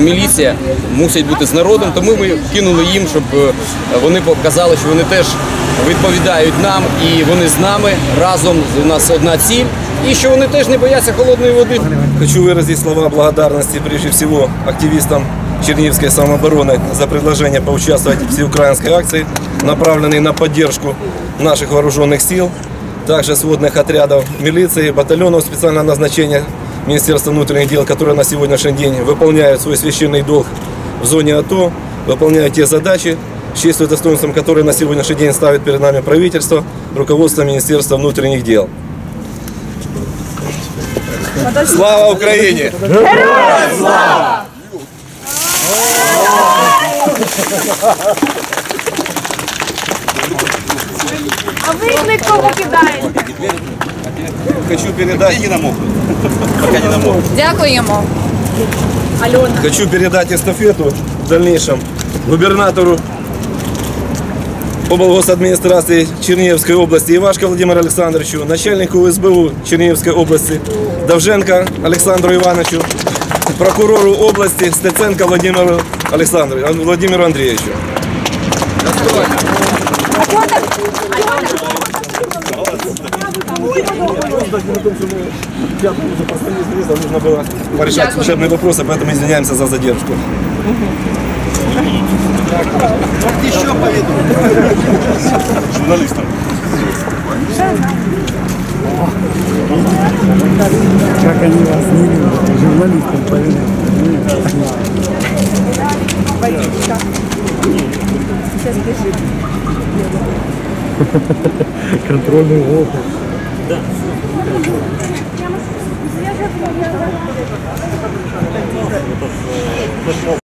Міліція мусить бути з народом, тому ми кинули їм, щоб е, вони показали, що вони теж відповідають нам і вони з нами разом. У нас одна ціль, і що вони теж не бояться холодної води. Хочу выразить слова благодарности прежде всего активистам Черниговской самообороны за предложение поучаствовать в всеукраинской акции, направленной на поддержку наших вооруженных сил, также сводных отрядов милиции, батальонов специального назначения Министерства внутренних дел, которые на сегодняшний день выполняют свой священный долг в зоне АТО, выполняют те задачи, с честью и достоинством, которые на сегодняшний день ставит перед нами правительство, руководство Министерства внутренних дел. Слава Украине! А ви їх кого кидаєте? Хочу передать. Дякуємо. Хочу передать эстафету в дальнейшем губернатору облгосадминистрации Черниговской области Ивашко Владимиру Александровичу, начальнику СБУ Черниговской области Довженко Александру Ивановичу, прокурору области Стеценко Владимиру Александровичу, Владимиру Андреевичу. Нужно было порешать служебные вопросы, поэтому извиняемся за задержку. Как они вас не любят, журналистам повели. Контрольный опыт. Спасибо.